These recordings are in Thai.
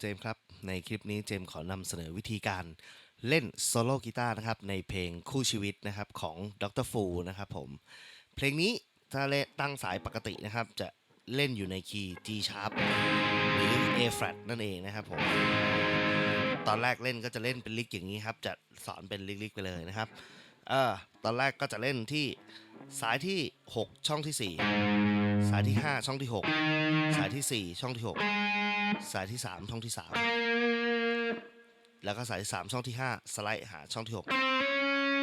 เจมส์ครับ ในคลิปนี้เจมส์ขอนำเสนอวิธีการเล่นโซโล่กีตาร์นะครับในเพลงคู่ชีวิตนะครับของดรฟูนะครับผม เพลงนี้ถ้าเล่นตั้งสายปกตินะครับ จะเล่นอยู่ในคีย์ G sharp หรือ A flat นั่นเองนะครับผม ตอนแรกเล่นก็จะเล่นเป็นลิกอย่างนี้ครับ จะสอนเป็นลิกๆไปเลยนะครับ เออตอนแรกก็จะเล่นที่สายที่ 6 ช่องที่ 4 สายที่ 5 ช่องที่ 6 สายที่ 4 ช่องที่ 6 สายที่3ช่องที่3แล้วก็สายที่3ช่องที่5สไลด์หาช่องที่6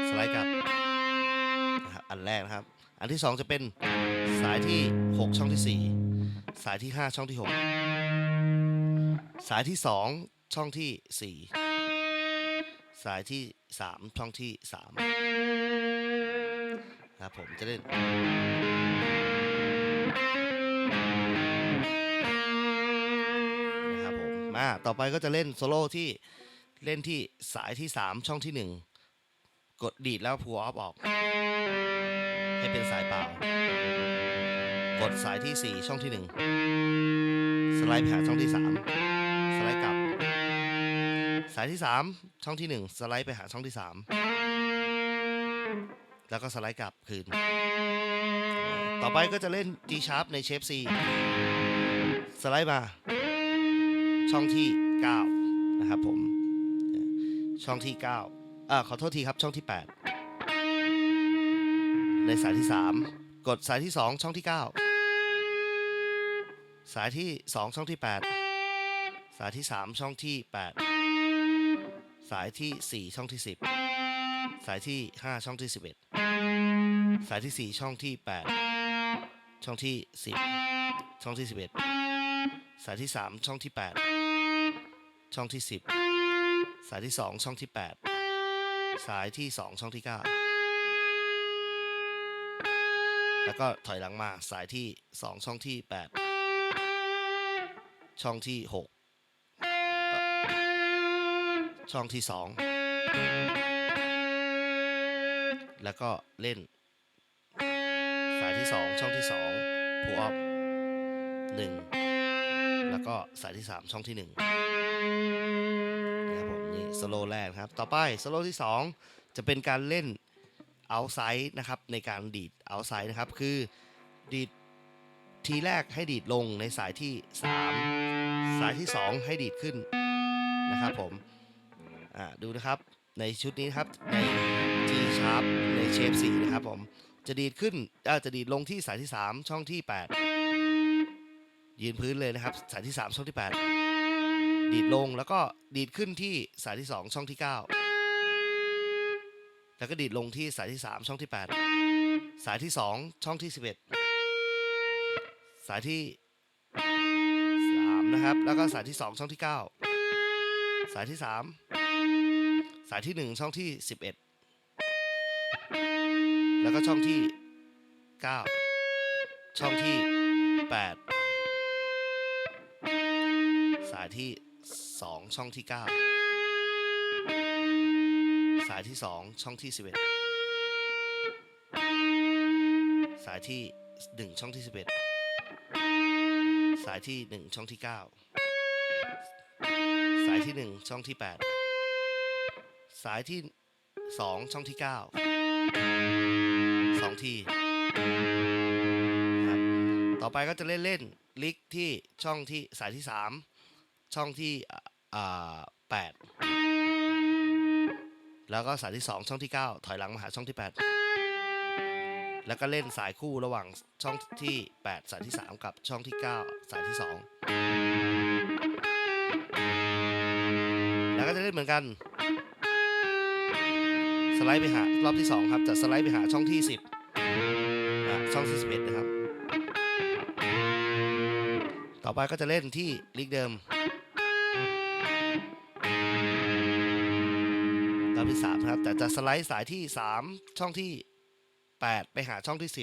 สไลด์กลับนะครับอันแรกนะครับ อันที่2จะเป็นสายที่6ช่องที่4สายที่5ช่องที่6สายที่2ช่องที่4สายที่3ช่องที่3ครับผมจะเล่นาต่อไปก็จะเล่นโซโล่ที่เล่นที่สายที่ 3 ช่องที่ 1 กดดีดแล้วพูออฟออก ให้เป็นสายเปล่า กดสายที่ 4 ช่องที่ 1 สไลด์ไปหาช่องที่ 3 สไลด์กลับ สายที่ 3 ช่องที่ 1 สไลด์ไปหาช่องที่ 3 แล้วก็สไลด์กลับคืน ต่อไปก็จะเล่น G sharp ในเชฟ C สไลด์มา ช่องที่9นะครับผมช่องที่9อ่าขอโทษทีครับช่องที่ 8 ในสายที่ 3 กดสายที่ 2 ช่องที่ 9 สายที่ 2 ช่องที่ 8 สายที่ 3 ช่องที่ 8 สายที่ 4 ช่องที่ 10 สายที่ 5 ช่องที่ 11 สายที่ 4 ช่องที่ 8 ช่องที่ 10 ช่องที่ 11 สายที่ 3 ช่องที่ 8 ช่องที่ 10 สายที่ 2 ช่องที่ 8 สายที่ 2 ช่องที่ 9 แล้วก็ถอยหลังมาสายที่ 2 ช่องที่ 8 ช่องที่ 6 ช่องที่ 2 แล้วก็เล่น สายที่ 2 ช่องที่2พูออฟ1แล้วก็สายที่ 3 ช่องที่ 1 นะครับผมนี่สโลแรกครับ ต่อไปสโลที่ 2 จะเป็นการเล่นเอาไซด์นะครับในการดีดเอาไซด์นะครับคือดีดทีแรกให้ดีดลงในสายที่ 3 สายที่ 2 ให้ดีดขึ้นนะครับผมอ่าดูนะครับในชุดนี้นครับใน G sharp ในเชฟ4นะครับผมจะดีดขึ้นจะดีดลงที่สายที่ 3 ช่องที่ 8 ยืนพื้นเลยนะครับ สายที่ 3 ช่องที่ 8 ดีดลงแล้วก็ดีดขึ้นที่สายที่ 2 ช่องที่ 9 แล้วก็ดีดลงที่สายที่ 3 ช่องที่ 8 สายที่ 2 ช่องที่ 11 สายที่ 3 นะครับ แล้วก็สายที่ 2 ช่องที่ 9 สายที่ 3 สายที่ 1 ช่องที่ 11 แล้วก็ช่องที่ 9 ช่องที่ 8 สายที่ 2 ช่องที่ 9 สายที่ 2 ช่องที่ 11 สายที่ 1 ช่องที่ 11 สายที่ 1 ช่องที่ 9 สายที่ 1 ช่องที่ 8 สายที่ 2 ช่องที่ 9 2 ทีครับต่อไปก็จะเล่นเล่นลิกที่ช่องที่สายที่ 3 ช่องที่ อ่าแปดแล้วก็สายที่2ช่องที่9ถอยหลังมาหาช่องที่8แล้วก็เล่นสายคู่ระหว่างช่องที่8สายที่3กับช่องที่9สายที่2แล้วก็จะเล่นเหมือนกันสไลด์ไปหารอบที่2ครับจะสไลด์ไปหาช่องที่10อะช่องที่11นะครับ ต่อไปก็จะเล่นที่ลีกเดิม รอบที่3ครับ แต่จะสไลด์สายที่ 3 ช่องที่ 8 ไปหาช่องที่ 10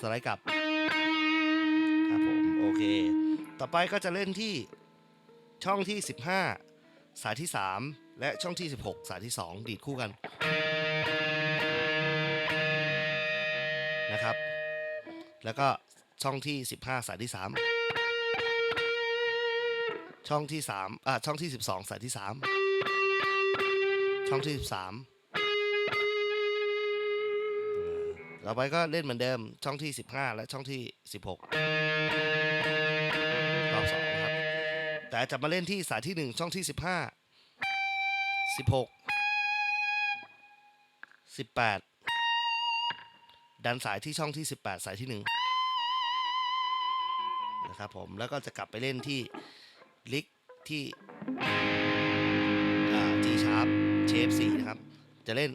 สไลด์กลับ ครับผม โอเค ต่อไปก็จะเล่นที่ช่องที่ 15 สายที่ 3 และช่องที่ 16 สายที่ 2 ดีดคู่กัน นะครับ แล้วก็ช่องที่ 15 สายที่ 3 ช่องที่3อ่าช่องที่12สองสายที่3ช่องที่13ต่อไปก็เล่นเหมือนเดิมช่องที่ 15 และช่องที่ 16รอบสองครับ แต่จะมาเล่นที่สายที่ 1 ช่องที่ 15 16 18 ดันสายที่ช่องที่ 18 สายที่1นะครับผมแล้วก็จะกลับไปเล่นที่ ลิกที่อ่า G sharp shape 4นะครับ จะเล่น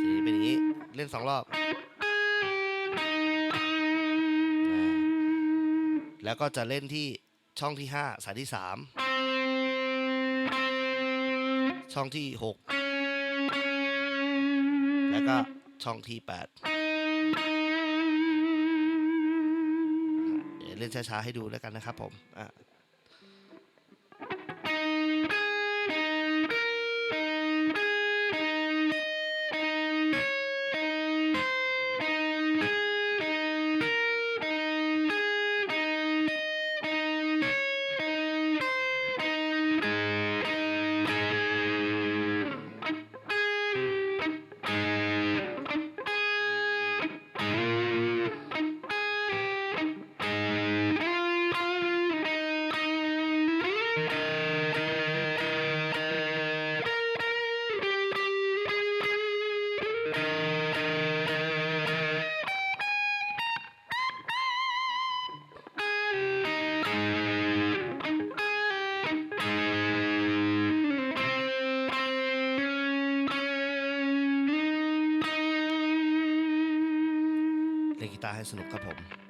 สีเป็นอย่างนี้ เล่น2รอบ แล้วก็จะเล่นที่ช่องที่ 5 สายที่ 3 ช่องที่ 6 แล้วก็ช่องที่ 8 เดี๋ยวเล่นช้าๆให้ดูแล้วกันนะครับผมอะ เล่นกีตาร์ให้สนุกครับผม